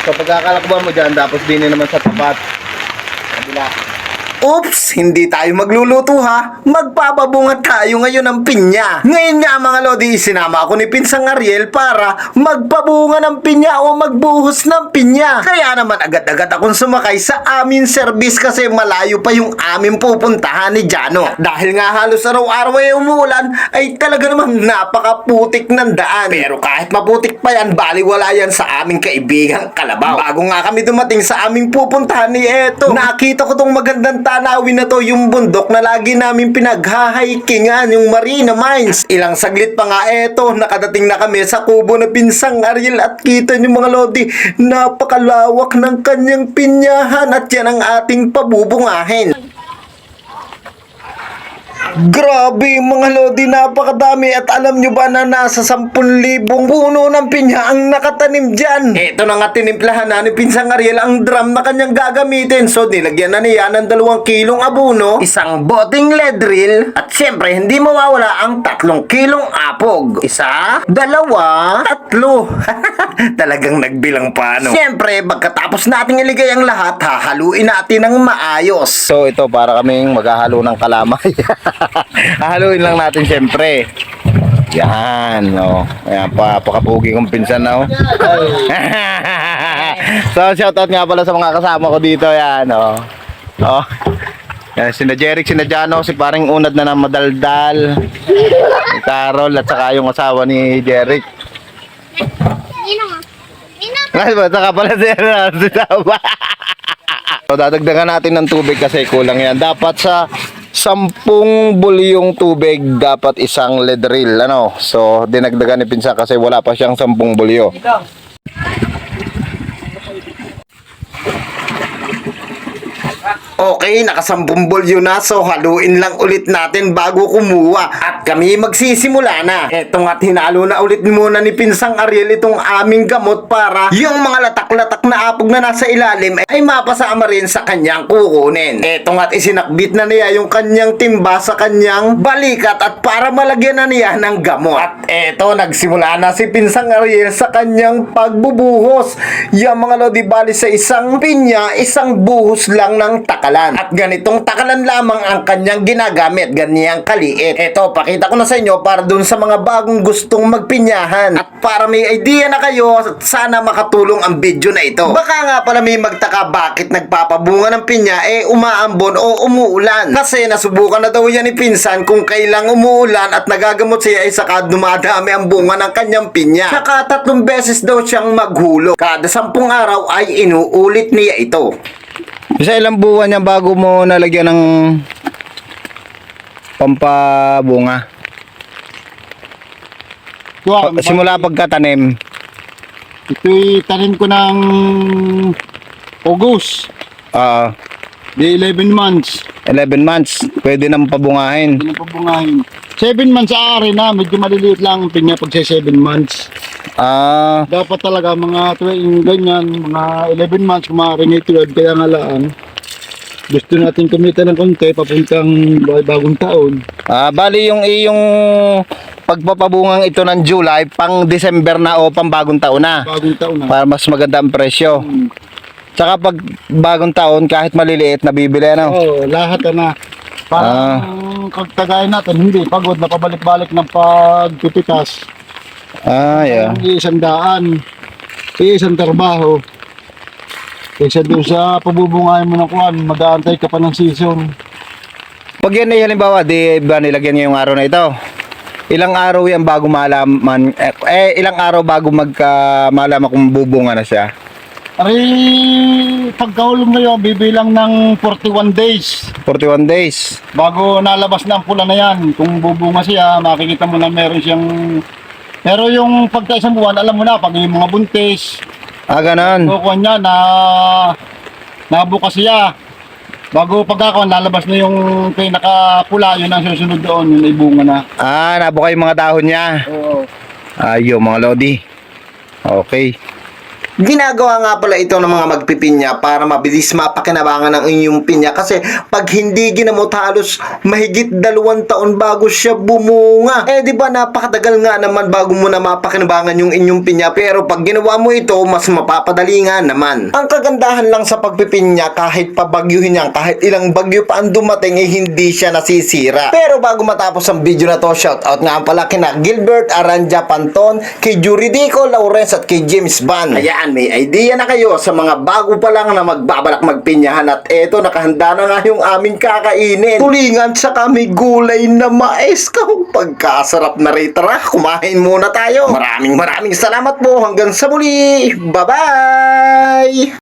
So pagkakalakban mo dyan, tapos din naman sa tapat. Kabila. Oops, hindi tayo magluluto ha. Magpapabungat tayo ngayon ng pinya. Ngayon nga mga lodi, sinama ako ni Pinsang Ariel para magpabunga ng pinya o magbuhos ng pinya. Kaya naman agad-agad akong sumakay sa amin service kasi malayo pa yung amin pupuntahan ni Jano. Dahil nga halos araw-araw ay umuulan, ay talaga namang napakaputik ng daan. Pero kahit maputik pa yan, baliwala yan sa aming kaibigang Kalabaw. Bago nga kami dumating sa aming pupuntahan ni Eto, nakita ko tong magandang tanawin na to, yung bundok na lagi namin pinaghahikingan, yung Marina Mines. Ilang saglit pa nga eto, nakadating na kami sa kubo na pinsang Ariel at kita niyo mga lodi, napakalawak ng kanyang pinyahan at yan ang ating pabubungahin. Grabe mga lodi, napakadami at alam nyo ba na nasa 10,000 puno ng pinya ang nakatanim dyan? Ito na nga tinimplahan na ni Pinsang Ariel ang drum na kanyang gagamitin. So nilagyan na niya ng dalawang kilong abuno, isang boting lead drill, at syempre hindi mawawala ang tatlong kilong apog. Isa, dalawa, tatlo. Talagang nagbilang pa no? Syempre, pagkatapos nating iligay ang lahat, hahaluin natin ng maayos. So ito para kaming maghahalo ng kalamay. Hahaluin lang natin siyempre. Yan, oh. Ayan, pa, pakapugi kong pinsan na, oh. so, shoutout nga pala sa mga kasama ko dito, yan, oh. Oh. Yan, sina Jeric, sina Jano, si paring unad na ng madaldal. Si Carol, at saka yung asawa ni Jeric. Ay, ba, saka pala si, si Tama. so, dadagdagan natin ng tubig kasi kulang yan. Dapat sa sampung bulyong tubig, dapat isang lead reel. Ano? So, dinagdagan ni Pinsa kasi wala pa siyang sampung bulyo. Okay, nakasambong bolyo na so haluin lang ulit natin bago kumuha at kami magsisimula na. Eto nga't hinalo na ulit muna ni Pinsang Ariel itong aming gamot para yung mga latak-latak na apog na nasa ilalim ay mapasama rin sa kanyang kukunin. Eto nga't isinakbit na niya yung kanyang timba sa kanyang balikat at para malagyan na niya ng gamot. At eto, nagsimula na si Pinsang Ariel sa kanyang pagbubuhos. Yung mga lodi bali sa isang pinya, isang buhos lang ng takalan. At ganitong takalan lamang ang kanyang ginagamit, ganyang kaliit. Eto, pakita ko na sa inyo para dun sa mga bagong gustong magpinyahan. At para may idea na kayo, sana makatulong ang video na ito. Baka nga pala may magtaka bakit nagpapabunga ng pinya eh umaambon o umuulan. Kasi nasubukan na daw yan ni Pinsan kung kailang umuulan at nagagamot siya ay saka dumadami ang bunga ng kanyang pinya. Saka tatlong beses daw siyang maghulo. Kada sampung araw ay inuulit niya ito. Isa ilang buwan yan bago mo nalagyan ng pampabunga. Pa- Simula pagkatanim. ito'y tanim ko ng August. ah Di 11 months. 11 months, pwede nang pabungahin. Hindi na pabungahin. 7 months sa ari na, medyo maliliit lang ang pinya pag sa 7 months. Ah, Dapat talaga mga tuwing ganyan, mga 11 months, kumaring 12, kaya nga laan. Gusto natin kumita ng konti papuntang bagong taon. ah bali yung iyong pagpapabungang ito ng July, pang December na o pang bagong taon na. Bagong taon na. Para mas maganda ang presyo. Hmm. Tsaka pag bagong taon, kahit maliliit, nabibili ano. Oo, lahat na. Parang kagtagayan natin, hindi, pagod na pabalik-balik ng pagpipitas. Ah, yeah. Ang isang daan, isang trabaho. Kaysa doon sa pabubungayan mo ng kuwan, mag-aantay ka pa ng season. Pag yan ay halimbawa, di ba nilagyan niya yung araw na ito? Ilang araw yan bago malaman, eh, eh ilang araw bago magka malaman kung bubunga na siya? Ari, pagkaulong ngayon, bibilang ng 41 days. 41 days. Bago nalabas na ang pula na yan, kung bubunga siya, makikita mo na meron siyang... Pero yung pagka isang buwan, alam mo na, pag yung mga buntis, Ah, ganon. kukuha niya na nabukas siya. Bago pagkakaon, lalabas na yung pinakapula, yun ang susunod doon, yun ay bunga na. Ah, nabuka yung mga dahon niya. Oo. Ayo, mga lodi. Okay. Ginagawa nga pala ito ng mga magpipinya para mabilis mapakinabangan ng inyong pinya kasi pag hindi ginamot halos mahigit dalawang taon bago siya bumunga. Eh di ba napakatagal nga naman bago mo na mapakinabangan yung inyong pinya pero pag ginawa mo ito mas mapapadali nga naman. Ang kagandahan lang sa pagpipinya kahit pabagyuhin yan kahit ilang bagyo pa ang dumating eh hindi siya nasisira. Pero bago matapos ang video na to shoutout nga pala kina Gilbert Aranja Panton, kay Juridico Lawrence at kay James Ban. Ayan, may idea na kayo sa mga bago pa lang na magbabalak magpinyahan at eto nakahanda na nga yung aming kakainin. Tulingan sa kami gulay na mais kung pagkasarap na rin. Tara, kumain muna tayo. Maraming maraming salamat po. Hanggang sa muli. Bye-bye!